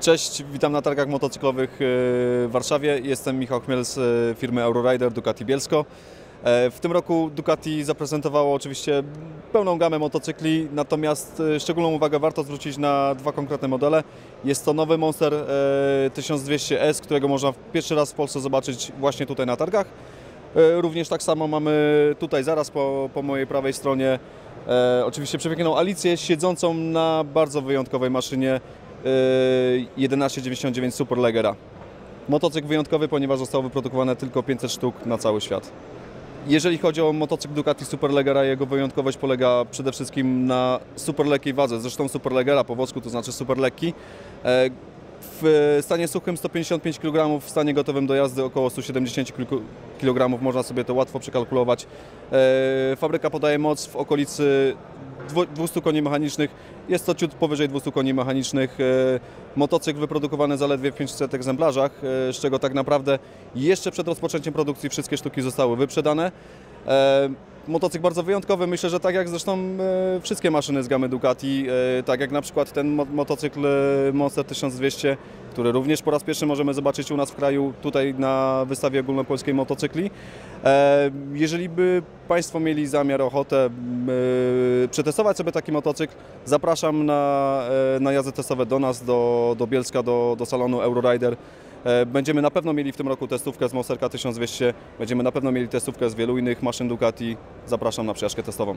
Cześć, witam na targach motocyklowych e, w Warszawie. Jestem Michał Chmiel z e, firmy Eurorider Ducati Bielsko. E, W tym roku Ducati zaprezentowało oczywiście pełną gamę motocykli, natomiast szczególną uwagę warto zwrócić na dwa konkretne modele. Jest to nowy Monster e, 1200S, którego można pierwszy raz w Polsce zobaczyć właśnie tutaj na targach. Również tak samo mamy tutaj zaraz po, po mojej prawej stronie e, oczywiście przepiękną Alicję siedzącą na bardzo wyjątkowej maszynie 1199 Superleggera. Motocykl wyjątkowy, ponieważ został wyprodukowany tylko 500 sztuk na cały świat. Jeżeli chodzi o motocykl Ducati Superleggera, jego wyjątkowość polega przede wszystkim na super lekkiej wadze. Zresztą Superleggera po włosku to znaczy super lekki. E, W stanie suchym 155 kg, w stanie gotowym do jazdy około 170 kg. Można sobie to łatwo przekalkulować. E, Fabryka podaje moc w okolicy 200 koni mechanicznych. Jest to ciut powyżej 200 koni mechanicznych. E, Motocykl wyprodukowany zaledwie w 500 egzemplarzach, e, z czego tak naprawdę jeszcze przed rozpoczęciem produkcji wszystkie sztuki zostały wyprzedane. Motocykl bardzo wyjątkowy, myślę, że tak jak zresztą e, wszystkie maszyny z gamy Ducati, e, tak jak na przykład ten mo- motocykl e, Monster 1200, który również po raz pierwszy możemy zobaczyć u nas w kraju, tutaj na wystawie ogólnopolskiej motocykli. Jeżeli by Państwo mieli zamiar, ochotę przetestować sobie taki motocykl, zapraszam na, na jazdy testowe do nas, do, do Bielska, do, do salonu Eurorider. E, Będziemy na pewno mieli w tym roku testówkę z Monsterka 1200, będziemy na pewno mieli testówkę z wielu innych maszyn Ducati. Zapraszam na przejażdżkę testową.